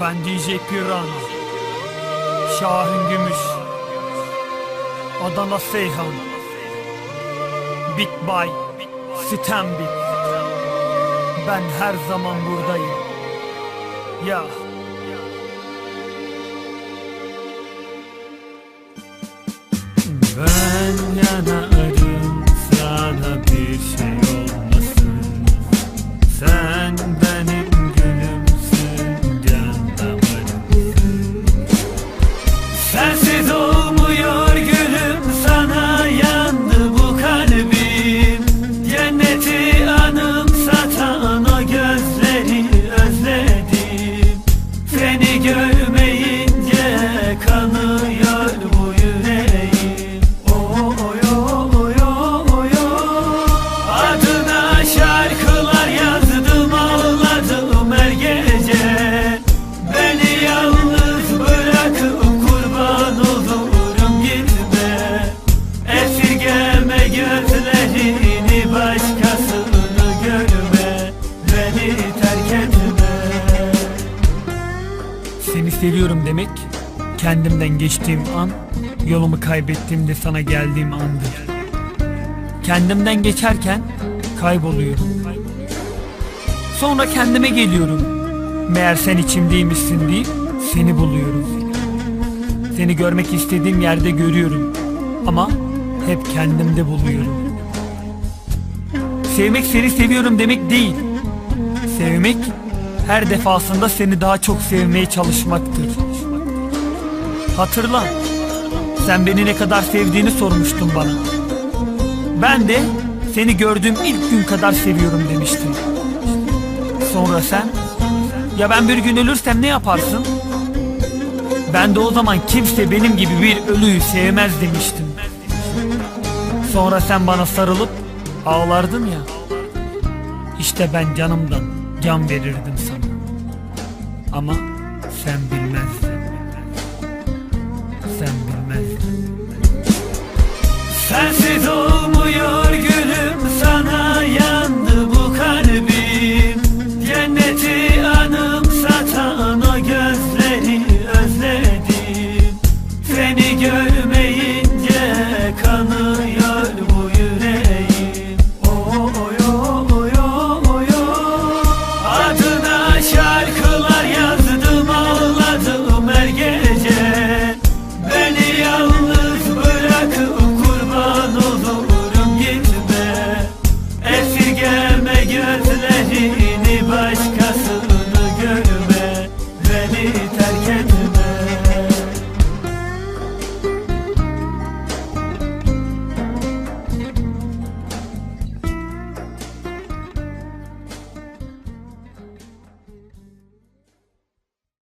Ben DJ Pirana. Şahin Gümüş. Adana Seyhan. Bit by Sitem Bit Ben her zaman buradayım. Ya. Ben yanarım Sensiz gülüm sana yandı bu kalbim. Cenneti anımsatan o gözleri özledim. Seni görmeyince seviyorum demek kendimden geçtiğim an Yolumu kaybettiğimde sana geldiğim andır. Kendimden geçerken kayboluyorum. Sonra kendime geliyorum. Meğer sen içimdeymişsin deyip seni buluyorum. Seni görmek istediğim yerde görüyorum. Ama hep kendimde buluyorum. Sevmek seni seviyorum demek değil. Sevmek her defasında seni daha çok sevmeye çalışmaktır Hatırla Sen beni ne kadar sevdiğini sormuştun bana ben de seni gördüğüm ilk gün kadar seviyorum demiştim. Sonra sen, ya ben bir gün ölürsem ne yaparsın? Ben de o zaman kimse benim gibi bir ölüyü sevmez demiştim. Sonra sen bana sarılıp ağlardın ya. İşte ben canımdan can verirdim sana. Ama sen bilmezdin.